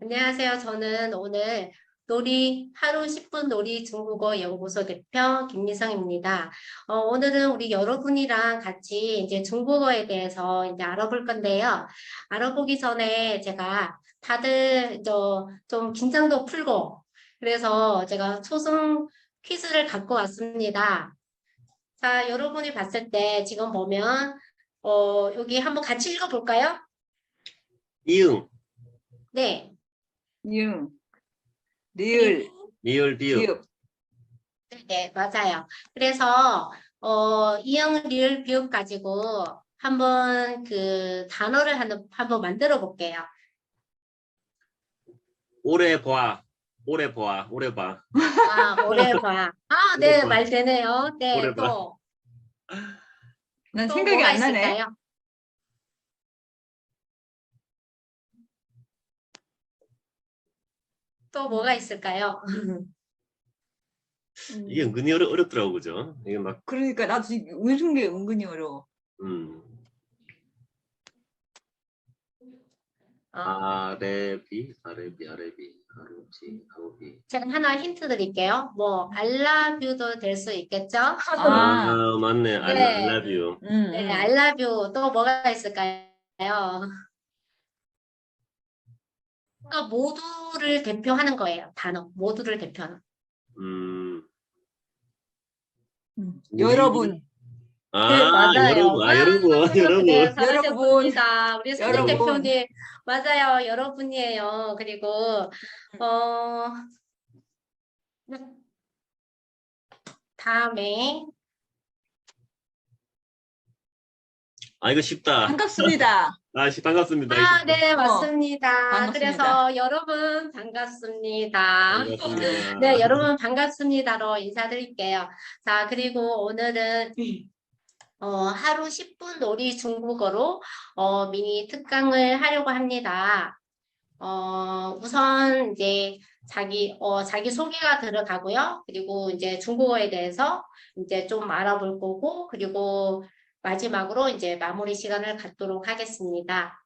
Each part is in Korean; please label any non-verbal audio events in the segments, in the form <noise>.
안녕하세요. 저는 오늘 놀이 하루 10분 놀이 중국어 연구소 대표 김미성입니다. 어, 오늘은 우리 여러분이랑 같이 이제 중국어에 대해서 이제 알아볼 건데요. 알아보기 전에 제가 다들 저좀 긴장도 풀고 그래서 제가 초성 퀴즈를 갖고 왔습니다. 자, 여러분이 봤을 때 지금 보면 어, 여기 한번 같이 읽어볼까요? 이응, 네. 융, 리을, 리을, 비읍. 비읍, 네, 네, 맞아요. 그래서 어, 이응, 리을, 비읍 가지고 한번 그 단어를 한, 한번 만들어 볼게요. 오래 봐, 오래 봐, 오래 봐. 아, 오래 봐. 아, 네, 오래 봐. 말 되네요. 네, 오래 봐. 또, 난 또 생각이 뭐가 안 나네. 있을까요? 또 뭐가 있을까요? 음, 이게 은근히 어려, 어렵더라고, 그죠? 이게 막, 그러니까 나도 지금 게 은근히 어려워. 음, 아, 아래비, 아래비, 아래비, 아루지, 아우비. 제가 하나 힌트 드릴게요. 뭐, 알라뷰도 될 수 있겠죠? 아, <laughs> 아, 맞네. 네. I love you. 음, 네, 음. I love you. 또 뭐가 있을까요? 그러니까 모두를 대표하는 거예요. 단어. 모두를 대표하는. 음, 음. 여러분, 아, 네, 맞아요. 여러분, 아, 여러분, 네, 여러분. 잘하셨습니다. 우리 선생 여러분. 대표님. 맞아요. 여러분이에요. 그리고, 어, 다음에, 아, 이거 쉽다. 반갑습니다. <laughs> 아, 씨, 반갑습니다. 아, 네, 맞습니다. 반갑습니다. 그래서 여러분 반갑습니다. 반갑습니다. 네, 여러분 반갑습니다로 인사드릴게요. 자, 그리고 오늘은 어, 하루 10분 놀이 중국어로 어, 미니 특강을 하려고 합니다. 어, 우선 이제 자기 어, 자기 소개가 들어가고요. 그리고 이제 중국어에 대해서 이제 좀 알아볼 거고, 그리고 마지막으로 이제 마무리 시간을 갖도록 하겠습니다.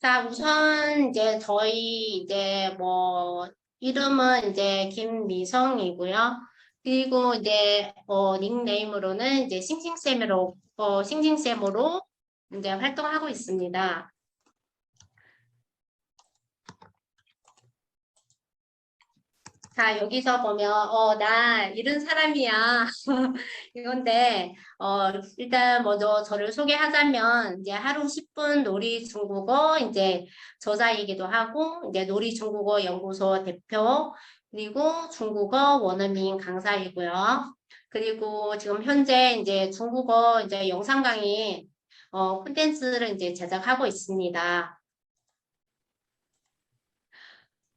자, 우선 이제 저희 이제 뭐 이름은 이제 김미성이고요. 그리고 이제 어 닉네임으로는 이제 싱싱쌤으로 어 싱싱쌤으로 이제 활동하고 있습니다. 자, 여기서 보면 어 나 이런 사람이야. <laughs> 이건데 어 일단 먼저 저를 소개하자면 이제 하루 10분 놀이 중국어 이제 저자이기도 하고 이제 놀이 중국어 연구소 대표 그리고 중국어 원어민 강사이고요. 그리고 지금 현재 이제 중국어 이제 영상 강의 어 콘텐츠를 이제 제작하고 있습니다.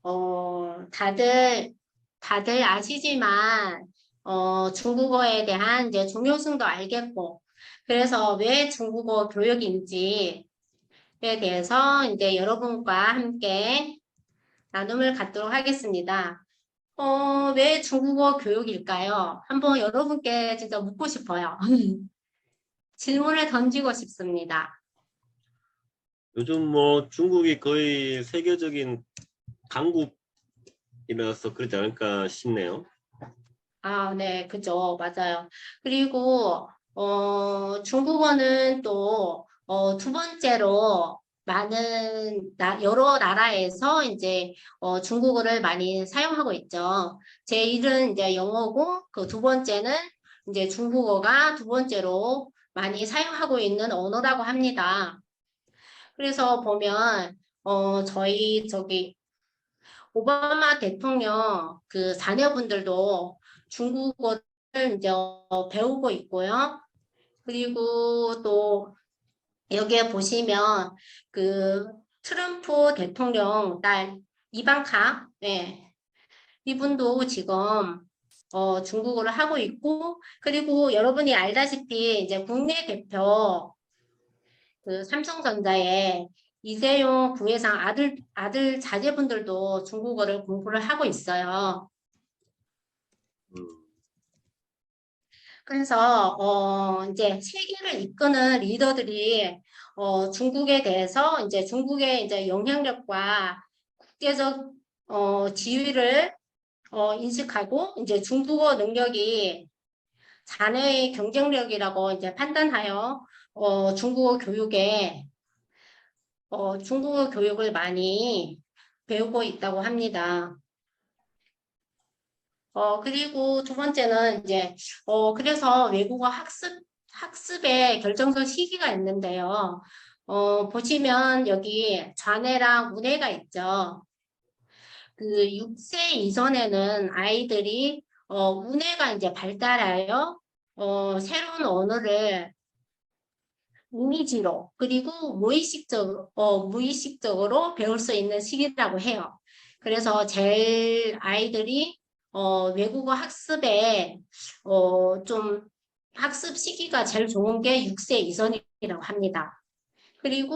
어 다들 다들 아시지만 어 중국어에 대한 이제 중요성도 알겠고 그래서 왜 중국어 교육인지에 대해서 이제 여러분과 함께 나눔을 갖도록 하겠습니다. 어, 왜 중국어 교육일까요? 한번 여러분께 진짜 묻고 싶어요. <laughs> 질문을 던지고 싶습니다. 요즘 뭐 중국이 거의 세계적인 강국 이라서 그러지 않을까 싶네요. 아, 네, 그죠. 맞아요. 그리고, 어, 중국어는 또, 어, 두 번째로 많은, 나, 여러 나라에서 이제, 어, 중국어를 많이 사용하고 있죠. 제1은 이제 영어고, 그 두 번째는 이제 중국어가 두 번째로 많이 사용하고 있는 언어라고 합니다. 그래서 보면, 어, 저희, 저기, 오바마 대통령 그 자녀분들도 중국어를 이제 어, 배우고 있고요. 그리고 또 여기에 보시면 그 트럼프 대통령 딸 이방카, 네. 이분도 지금 어, 중국어를 하고 있고, 그리고 여러분이 알다시피 이제 국내 대표 그 삼성전자의 이재용 부회장 아들 아들 자제분들도 중국어를 공부를 하고 있어요. 음, 그래서 어 이제 세계를 이끄는 리더들이 어 중국에 대해서 이제 중국의 이제 영향력과 국제적 어, 지위를 어, 인식하고 이제 중국어 능력이 자녀의 경쟁력이라고 이제 판단하여 어, 중국어 교육에 어, 중국어 교육을 많이 배우고 있다고 합니다. 어, 그리고 두 번째는 이제, 어, 그래서 외국어 학습, 학습의 결정적 시기가 있는데요. 어, 보시면 여기 좌뇌랑 우뇌가 있죠. 그 6세 이전에는 아이들이, 어, 우뇌가 이제 발달하여, 어, 새로운 언어를 이미지로, 그리고 무의식적, 어, 무의식적으로 배울 수 있는 시기라고 해요. 그래서 제일 아이들이 어, 외국어 학습에 어, 좀 학습 시기가 제일 좋은 게 6세 이전이라고 합니다. 그리고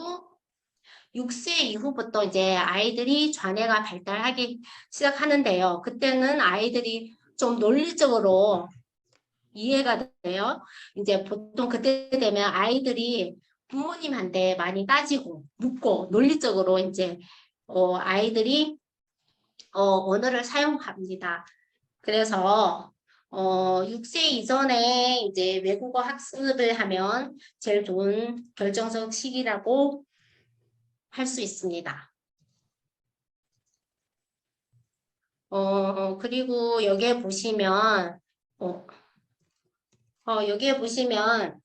6세 이후부터 이제 아이들이 좌뇌가 발달하기 시작하는데요. 그때는 아이들이 좀 논리적으로 이해가 돼요. 이제 보통 그때 되면 아이들이 부모님한테 많이 따지고 묻고 논리적으로 이제 어, 아이들이 어, 언어를 사용합니다. 그래서 어, 6세 이전에 이제 외국어 학습을 하면 제일 좋은 결정적 시기라고 할 수 있습니다. 어, 그리고 여기에 보시면, 어, 어, 여기에 보시면,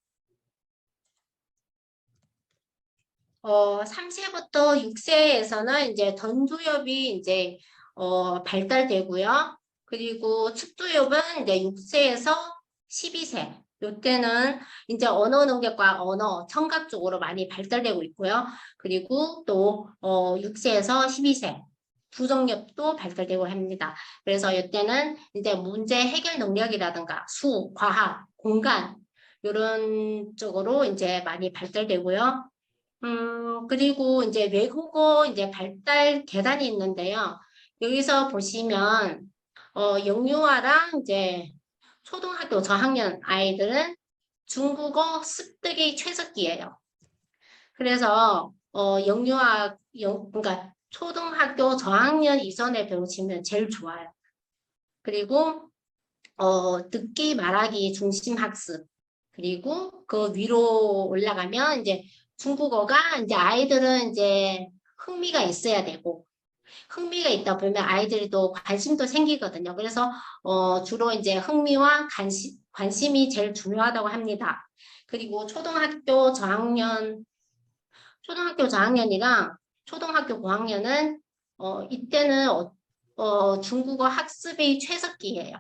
어, 3세부터 6세에서는 이제 던두엽이 이제, 어, 발달되고요. 그리고 측두엽은 이제 6세에서 12세. 요때는 이제 언어 능력과 언어, 청각 쪽으로 많이 발달되고 있고요. 그리고 또, 어, 6세에서 12세. 부정엽도 발달되고 합니다. 그래서 이때는 이제 문제 해결 능력이라든가 수, 과학, 공간, 이런 쪽으로 이제 많이 발달되고요. 음, 그리고 이제 외국어 이제 발달 계단이 있는데요. 여기서 보시면, 어, 영유아랑 이제 초등학교 저학년 아이들은 중국어 습득이 최적기예요. 그래서, 어, 영유아, 영, 그러니까 초등학교 저학년 이전에 배우시면 제일 좋아요. 그리고, 어, 듣기 말하기 중심 학습. 그리고 그 위로 올라가면 이제 중국어가 이제 아이들은 이제 흥미가 있어야 되고 흥미가 있다 보면 아이들이 또 관심도 생기거든요. 그래서 어 주로 이제 흥미와 관심 관심이 제일 중요하다고 합니다. 그리고 초등학교 저학년 초등학교 저학년이랑 초등학교 고학년은 어 이때는 어, 어 중국어 학습이 최석기예요.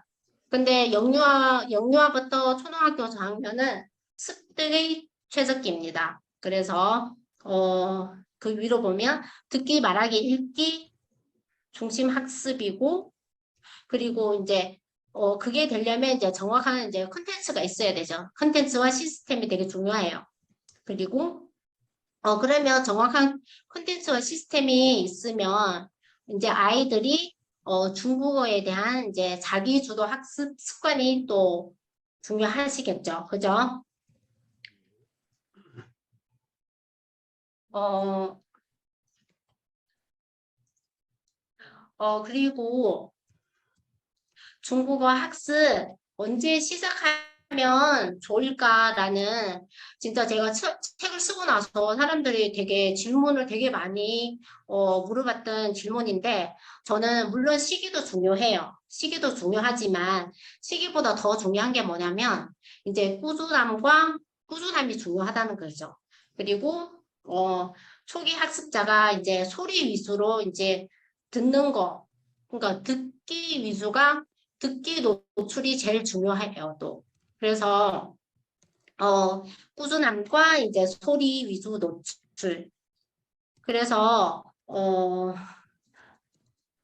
근데 영유아 영유아부터 초등학교 저학년은 습득의 최적기입니다. 그래서 어, 그 위로 보면 듣기, 말하기, 읽기 중심 학습이고 그리고 이제 어, 그게 되려면 이제 정확한 이제 컨텐츠가 있어야 되죠. 컨텐츠와 시스템이 되게 중요해요. 그리고 어, 그러면 정확한 컨텐츠와 시스템이 있으면 이제 아이들이 어, 중국어에 대한 이제 자기 주도 학습 습관이 또 중요하시겠죠. 그죠? 어, 어, 그리고 중국어 학습 언제 시작 하면 좋을까라는 진짜 제가 책- 책을 쓰고 나서 사람들이 되게 질문을 되게 많이 어, 물어봤던 질문인데 저는 물론 시기도 중요해요. 시기도 중요하지만 시기보다 더 중요한 게 뭐냐면 이제 꾸준함과 꾸준함이 중요하다는 거죠. 그리고 어, 초기 학습자가 이제 소리 위주로 이제 듣는 거, 그러니까 듣기 위주가 듣기 노출이 제일 중요해요, 또. 그래서 어, 꾸준함과 이제 소리 위주 노출. 그래서 어,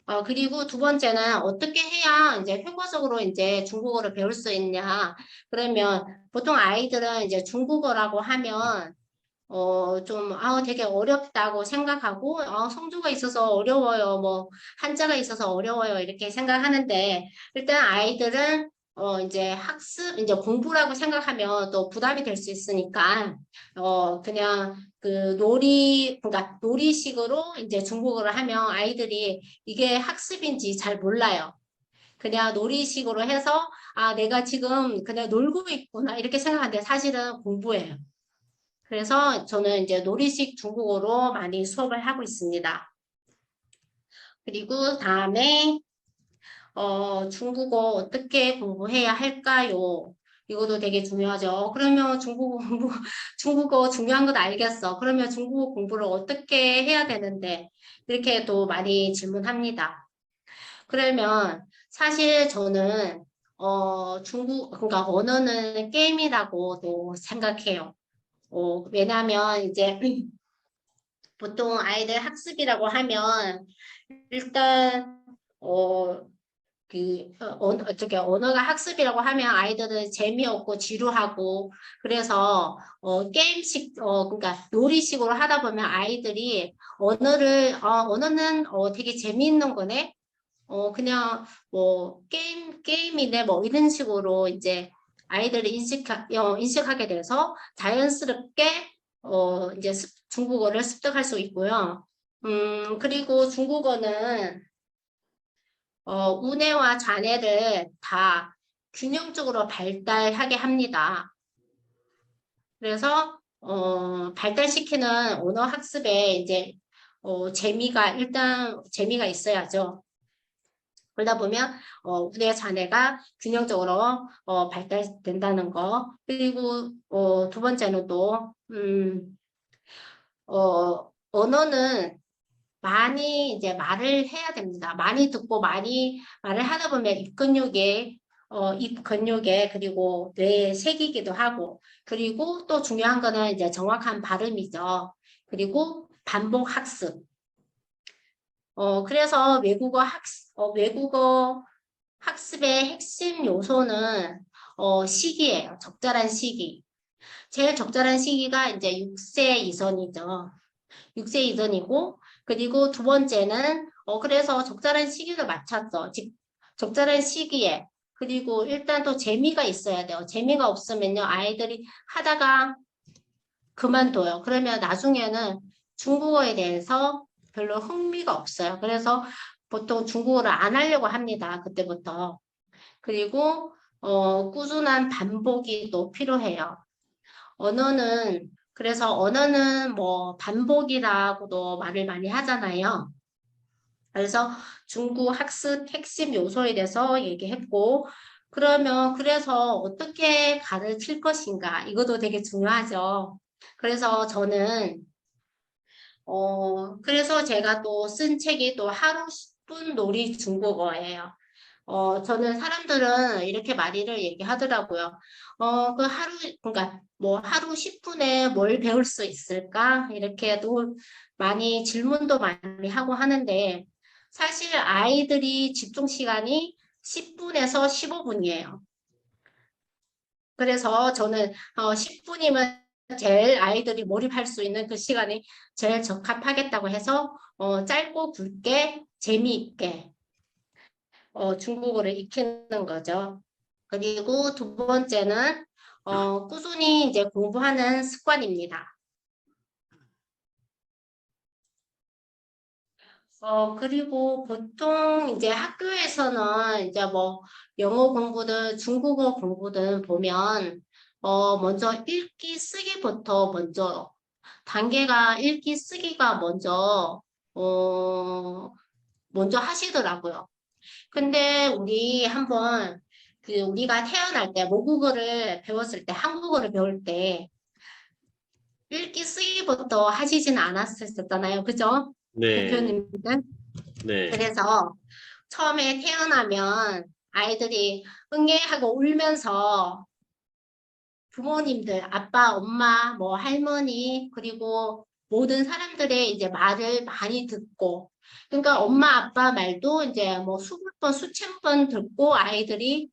어, 그리고 두 번째는 어떻게 해야 이제 효과적으로 이제 중국어를 배울 수 있냐. 그러면 보통 아이들은 이제 중국어라고 하면 어, 좀, 아, 되게 어렵다고 생각하고, 아, 성조가 있어서 어려워요. 뭐, 한자가 있어서 어려워요. 이렇게 생각하는데, 일단 아이들은, 어, 이제 학습, 이제 공부라고 생각하면 또 부담이 될 수 있으니까, 어, 그냥 그 놀이, 그러니까 놀이식으로 이제 중국어를 하면 아이들이 이게 학습인지 잘 몰라요. 그냥 놀이식으로 해서, 아, 내가 지금 그냥 놀고 있구나, 이렇게 생각하는데 사실은 공부예요. 그래서 저는 이제 놀이식 중국어로 많이 수업을 하고 있습니다. 그리고 다음에 어, 중국어 어떻게 공부해야 할까요? 이것도 되게 중요하죠. 그러면 중국어 공부, <laughs> 중국어 중요한 건 알겠어. 그러면 중국어 공부를 어떻게 해야 되는데? 이렇게 또 많이 질문합니다. 그러면 사실 저는 어, 중국, 그러니까 언어는 게임이라고도 생각해요. 어, 왜냐하면 이제 <clears throat> 보통 아이들 학습이라고 하면 일단 어, 그 어, 언- 어떻게 언어가 학습이라고 하면 아이들은 재미없고 지루하고 그래서 어, 게임식 어, 그러니까 놀이식으로 하다 보면 아이들이 언어를 어, 언어는 어, 되게 재미있는 거네. 어, 그냥 뭐 게임 게임이네 뭐 이런 식으로 이제 아이들이 인식하, 어, 인식하게 돼서 자연스럽게 어, 이제 습- 중국어를 습득할 수 있고요. 음, 그리고 중국어는 어, 우뇌와 좌뇌를 다 균형적으로 발달하게 합니다. 그래서 어, 발달시키는 언어 학습에 이제 어, 재미가 일단 재미가 있어야죠. 그러다 보면 어, 우뇌 좌뇌가 균형적으로 어, 발달된다는 거. 그리고 어, 두 번째는 또 음, 어, 언어는 많이 이제 말을 해야 됩니다. 많이 듣고 많이 말을 하다 보면 입 근육에 어, 입 근육에 그리고 뇌에 새기기도 하고 그리고 또 중요한 거는 이제 정확한 발음이죠. 그리고 반복 학습. 어, 그래서 외국어 학습, 어, 외국어 학습의 핵심 요소는 어, 시기예요. 적절한 시기. 제일 적절한 시기가 이제 6세 이전이죠. 6세 이전이고 그리고 두 번째는 어 그래서 적절한 시기를 맞췄어. 즉 적절한 시기에 그리고 일단 또 재미가 있어야 돼요. 재미가 없으면요 아이들이 하다가 그만둬요. 그러면 나중에는 중국어에 대해서 별로 흥미가 없어요. 그래서 보통 중국어를 안 하려고 합니다. 그때부터. 그리고 어 꾸준한 반복이 또 필요해요. 언어는 그래서 언어는 뭐 반복이라고도 말을 많이 하잖아요. 그래서 중국 학습 핵심 요소에 대해서 얘기했고, 그러면 그래서 어떻게 가르칠 것인가? 이것도 되게 중요하죠. 그래서 저는, 어, 그래서 제가 또 쓴 책이 또 하루 10분 놀이 중국어예요. 어, 저는 사람들은 이렇게 말이를 얘기하더라고요. 어, 그 하루, 그러니까 뭐 하루 10분에 뭘 배울 수 있을까? 이렇게도 많이 질문도 많이 하고 하는데 사실 아이들이 집중 시간이 10분에서 15분이에요. 그래서 저는 어, 10분이면 제일 아이들이 몰입할 수 있는 그 시간이 제일 적합하겠다고 해서 어, 짧고 굵게 재미있게 어, 중국어를 익히는 거죠. 그리고 두 번째는 어, 꾸준히 이제 공부하는 습관입니다. 어, 그리고 보통 이제 학교에서는 이제 뭐 영어 공부든 중국어 공부든 보면 어, 먼저 읽기 쓰기부터 먼저 단계가 읽기 쓰기가 먼저 어, 먼저 하시더라고요. 근데 우리 한번 그 우리가 태어날 때 모국어를 배웠을 때 한국어를 배울 때 읽기 쓰기부터 하시진 않았었잖아요. 그죠? 네, 대표님들. 네, 그래서 처음에 태어나면 아이들이 응애하고 울면서 부모님들, 아빠, 엄마, 뭐 할머니, 그리고 모든 사람들의 이제 말을 많이 듣고, 그러니까 엄마, 아빠 말도 이제 뭐 수백 번, 수천 번 듣고 아이들이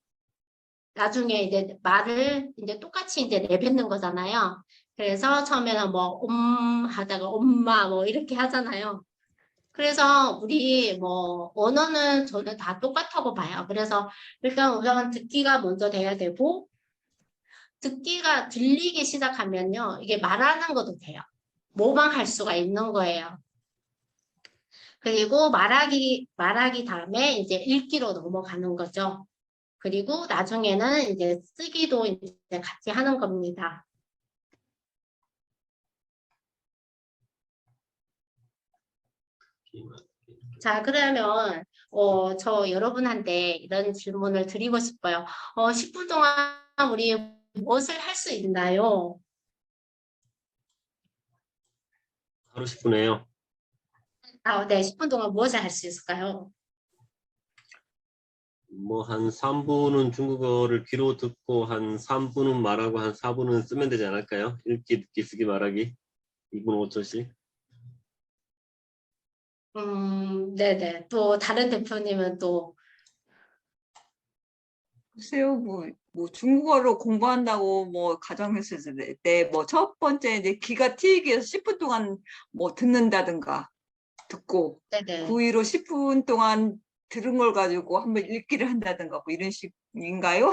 나중에 이제 말을 이제 똑같이 이제 내뱉는 거잖아요. 그래서 처음에는 뭐, 옴 하다가 엄마 뭐 이렇게 하잖아요. 그래서 우리 뭐 언어는 저는 다 똑같다고 봐요. 그래서 일단 우선 듣기가 먼저 돼야 되고 듣기가 들리기 시작하면요. 이게 말하는 것도 돼요. 모방할 수가 있는 거예요. 그리고 말하기 말하기 다음에 이제 읽기로 넘어가는 거죠. 그리고 나중에는 이제 쓰기도 이제 같이 하는 겁니다. 자, 그러면 어, 저 여러분한테 이런 질문을 드리고 싶어요. 어, 10분 동안 우리 무엇을 할 수 있나요? 하루 10분에요. 아, 네, 10분 동안 무엇을 할 수 있을까요? 뭐 한 3분은 중국어를 귀로 듣고 한 3분은 말하고 한 4분은 쓰면 되지 않을까요? 읽기, 듣기, 쓰기, 말하기. 2분 5초씩. 음, 네네. 또 다른 대표님은 또, 글쎄요, 뭐, 뭐 중국어로 공부한다고 뭐 가정했을 때뭐 첫 번째 이제 귀가 트이기 위해서 10분 동안 뭐 듣는다든가 듣고 네네. 그 위로 10분 동안 들은 걸 가지고 한번 읽기를 한다든가 뭐 이런 식인가요?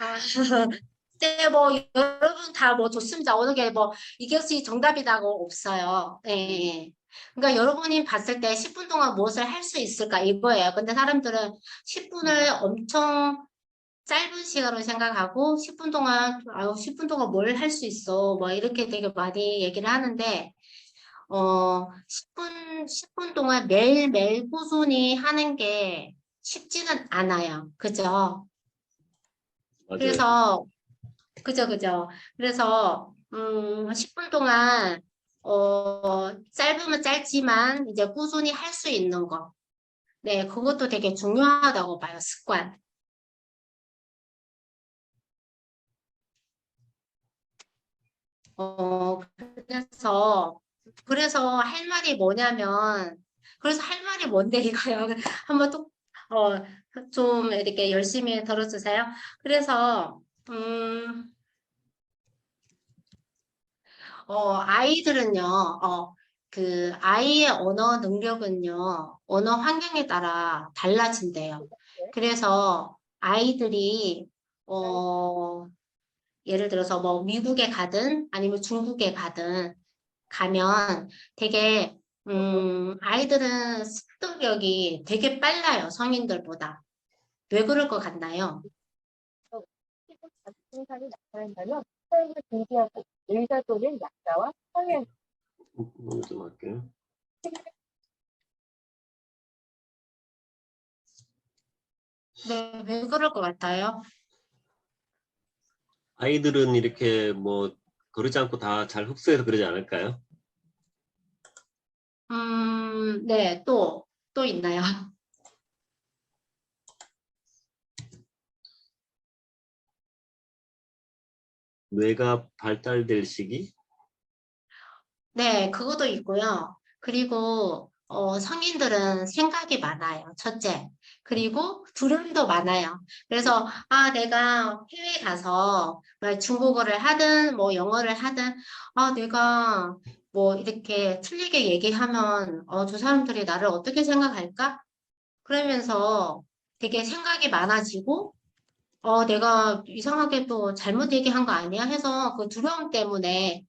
아, <laughs> 네, 뭐, 여러분 다 뭐 좋습니다. 어느 게 뭐, 이것이 정답이라고 없어요. 예. 그러니까 여러분이 봤을 때 10분 동안 무엇을 할 수 있을까 이거예요. 근데 사람들은 10분을 엄청 짧은 시간으로 생각하고 10분 동안, 아유, 10분 동안 뭘 할 수 있어. 뭐 이렇게 되게 많이 얘기를 하는데, 어, 10분, 10분 동안 매일매일 꾸준히 하는 게 쉽지는 않아요. 그죠? 맞아요. 그래서 그죠 그죠 그래서 음 10분 동안 어 짧으면 짧지만 이제 꾸준히 할 수 있는 거. 네, 그것도 되게 중요하다고 봐요, 습관. 어, 그래서, 그래서 할 말이 뭐냐면, 그래서 할 말이 뭔데 이거요. <laughs> 한번 또, 어, 좀 이렇게 열심히 들어주세요. 그래서, 음, 어, 아이들은요, 어, 그 아이의 언어 능력은요, 언어 환경에 따라 달라진대요. 그래서 아이들이, 어, 예를 들어서 뭐 미국에 가든 아니면 중국에 가든 가면 되게, 음, 아이들은 습득력이 되게 빨라요, 성인들보다. 왜 그럴 것 같나요? 증상이 나타난다면 사용을 중지하고 의사 또는 약사와 성형 음, 좀 할게요. 네, 왜 그럴 것 같아요? 아이들은 이렇게 뭐 거르지 않고 다 잘 흡수해서 그러지 않을까요? 음, 네, 또, 또 있나요? <laughs> 뇌가 발달될 시기? 네, 그것도 있고요. 그리고 어, 성인들은 생각이 많아요. 첫째. 그리고 두려움도 많아요. 그래서 아, 내가 해외 가서 뭐 중국어를 하든 뭐 영어를 하든 아, 내가 뭐 이렇게 틀리게 얘기하면 어, 저 사람들이 나를 어떻게 생각할까? 그러면서 되게 생각이 많아지고 어, 내가 이상하게 또 잘못 얘기한 거 아니야? 해서 그 두려움 때문에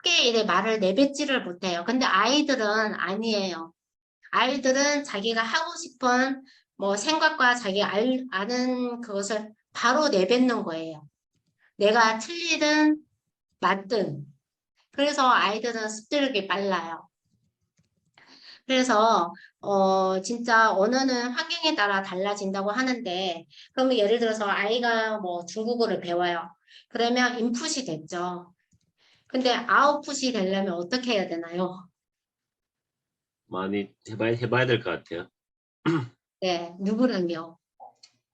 쉽게 이래 말을 내뱉지를 못해요. 근데 아이들은 아니에요. 아이들은 자기가 하고 싶은 뭐 생각과 자기 알, 아는 그것을 바로 내뱉는 거예요. 내가 틀리든 맞든. 그래서 아이들은 습득력이 빨라요. 그래서 어 진짜 언어는 환경에 따라 달라진다고 하는데 그러면 예를 들어서 아이가 뭐 중국어를 배워요. 그러면 인풋이 됐죠. 근데 아웃풋이 되려면 어떻게 해야 되나요? 많이 해봐야, 해봐야 될 것 같아요. <clears throat> 네, 누구랑요?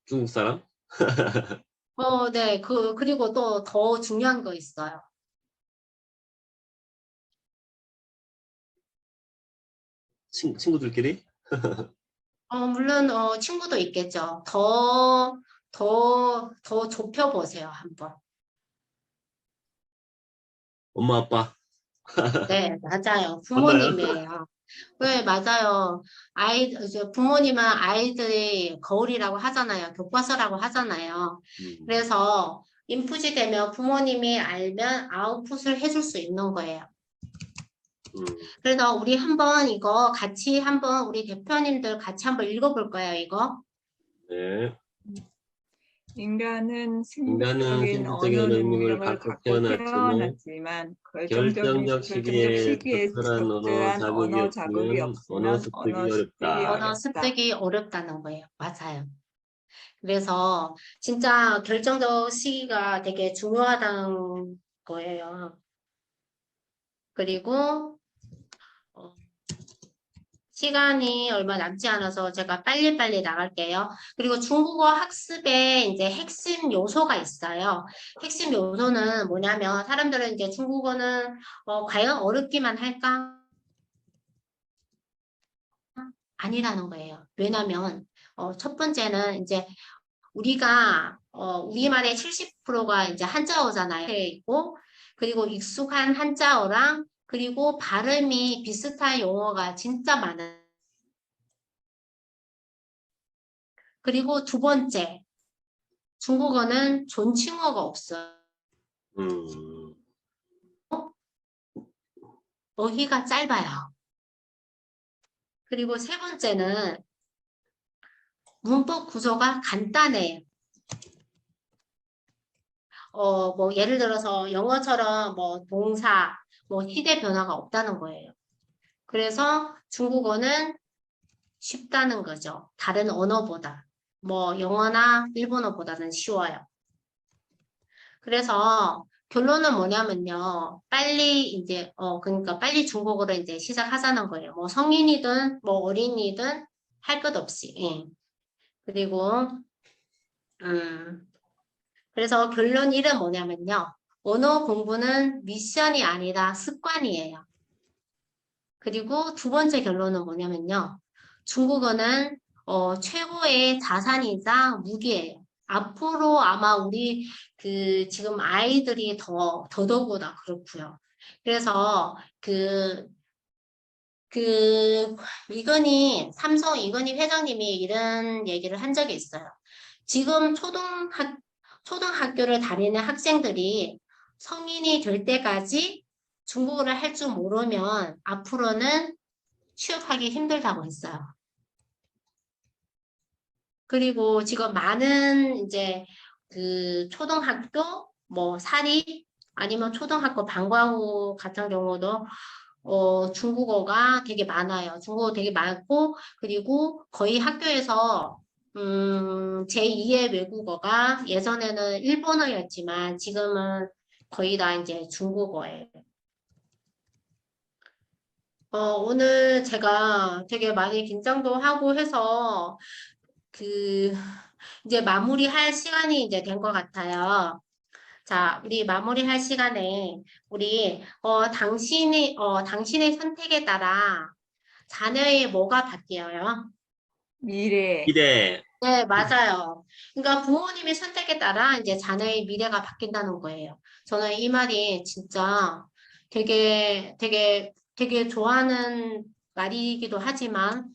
중국 사람? <laughs> 어, 네, 그, 그리고 또 더 중요한 거 있어요. 친, 친구들끼리? <laughs> 어, 물론, 어, 친구도 있겠죠. 더, 더, 더 좁혀보세요, 한번. 엄마 아빠? 네, 맞아요. <laughs> 부모님이에요. 네, 맞아요. 아이, 이제 부모님은 아이들이 거울이라고 하잖아요. 교과서라고 하잖아요. 음. 그래서 인풋이 되면 부모님이 알면 아웃풋을 해줄 수 있는 거예요. 음. 그래서 우리 한번 이거 같이 한번 우리 대표님들 같이 한번 읽어볼 거예요, 이거. 네. 인간은 인간은 생물적인 생물적인 언어 능력을 능력을 갖고 태어났지만 태어났지만 결정적 시기에 적절한 언어 자극이 없으면 언어 습득이 어렵다. 언어. 습득이 어렵다는 거예요. 맞아요. 그래서 진짜 결정적 시기가 되게 중요하다는 거예요. 그리고 어, 시간이 얼마 남지 않아서 제가 빨리빨리 나갈게요. 그리고 중국어 학습에 이제 핵심 요소가 있어요. 핵심 요소는 뭐냐면 사람들은 이제 중국어는 어, 과연 어렵기만 할까? 아니라는 거예요. 왜냐면 어, 첫 번째는 이제 우리가 어, 우리말의 70%가 이제 한자어잖아요. 있고 그리고 익숙한 한자어랑 그리고 발음이 비슷한 용어가 진짜 많아요. 그리고 두 번째, 중국어는 존칭어가 없어요. 음. 어휘가 짧아요. 그리고 세 번째는 문법 구조가 간단해요. 어, 뭐, 예를 들어서 영어처럼 뭐, 동사, 뭐, 시대 변화가 없다는 거예요. 그래서 중국어는 쉽다는 거죠. 다른 언어보다. 뭐, 영어나 일본어보다는 쉬워요. 그래서 결론은 뭐냐면요. 빨리 이제, 어, 그러니까 빨리 중국어를 이제 시작하자는 거예요. 뭐, 성인이든, 뭐, 어린이든 할 것 없이. 예. 그리고, 음, 그래서 결론 1은 뭐냐면요. 언어 공부는 미션이 아니라 습관이에요. 그리고 두 번째 결론은 뭐냐면요. 중국어는 어, 최고의 자산이자 무기예요. 앞으로 아마 우리 그 지금 아이들이 더 더더구나 그렇고요. 그래서 그 그 이건희 삼성 이건희 회장님이 이런 얘기를 한 적이 있어요. 지금 초등학 초등학교를 다니는 학생들이 성인이 될 때까지 중국어를 할 줄 모르면 앞으로는 취업하기 힘들다고 했어요. 그리고 지금 많은 이제 그 초등학교 뭐 사립 아니면 초등학교 방과후 같은 경우도 어 중국어가 되게 많아요. 중국어 되게 많고 그리고 거의 학교에서 음, 제2의 외국어가 예전에는 일본어였지만 지금은 거의 다 이제 중국어예요. 어, 오늘 제가 되게 많이 긴장도 하고 해서 그 이제 마무리할 시간이 이제 된 것 같아요. 자, 우리 마무리할 시간에 우리 어, 당신이 어, 당신의 선택에 따라 자녀의 뭐가 바뀌어요? 미래 기대. 네, 맞아요. 그러니까 부모님의 선택에 따라 이제 자녀의 미래가 바뀐다는 거예요. 저는 이 말이 진짜 되게, 되게, 되게 좋아하는 말이기도 하지만,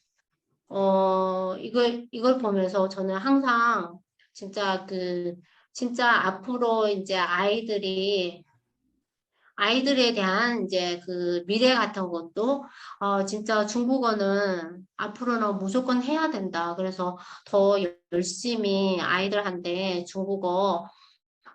어, 이걸, 이걸 보면서 저는 항상 진짜 그, 진짜 앞으로 이제 아이들이, 아이들에 대한 이제 그 미래 같은 것도, 어, 진짜 중국어는 앞으로는 무조건 해야 된다. 그래서 더 열심히 아이들한테 중국어,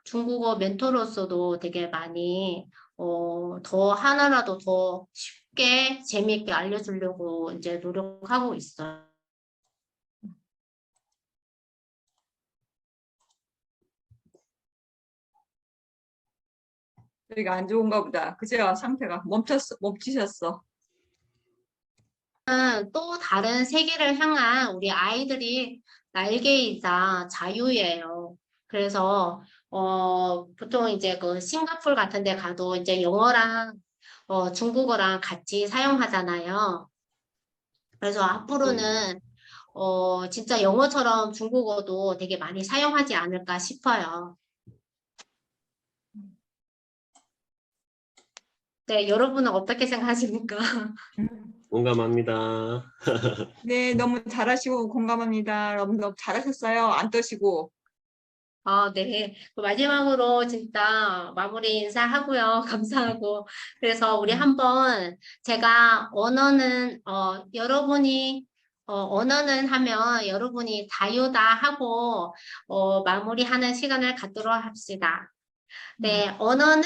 중국어 멘토로서도 되게 많이, 어, 더 하나라도 더 쉽게 재미있게 알려주려고 이제 노력하고 있어요. 여기가 안 좋은가 보다. 그죠? 상태가 멈췄어, 멈추셨어. 또 다른 세계를 향한 우리 아이들이 날개이자 자유예요. 그래서 어 보통 이제 그 싱가폴 같은 데 가도 이제 영어랑 어 중국어랑 같이 사용하잖아요. 그래서 앞으로는 어 진짜 영어처럼 중국어도 되게 많이 사용하지 않을까 싶어요. 네, 여러분은 어떻게 생각하십니까? <laughs> 공감합니다. 네, 너무 잘하시고 공감합니다. 너무 너무 잘하셨어요. 안 떠시고. 아, 네. 그 마지막으로 진짜 마무리 인사하고요. <laughs> 감사하고. 그래서 우리 한번 제가 언어는, 어, 여러분이, 어, 언어는 하면 여러분이 자유다 하고, 어, 마무리하는 시간을 갖도록 합시다. 네, 언어는,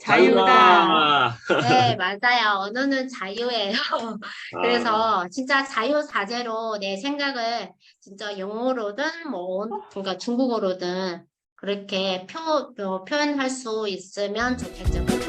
자유다. 네, 맞아요. 언어는 자유예요. <laughs> 아, 그래서 진짜 자유자재로 내 생각을 진짜 영어로든 뭐 그러니까 중국어로든 그렇게 표, 어, 표현할 수 있으면 좋겠죠.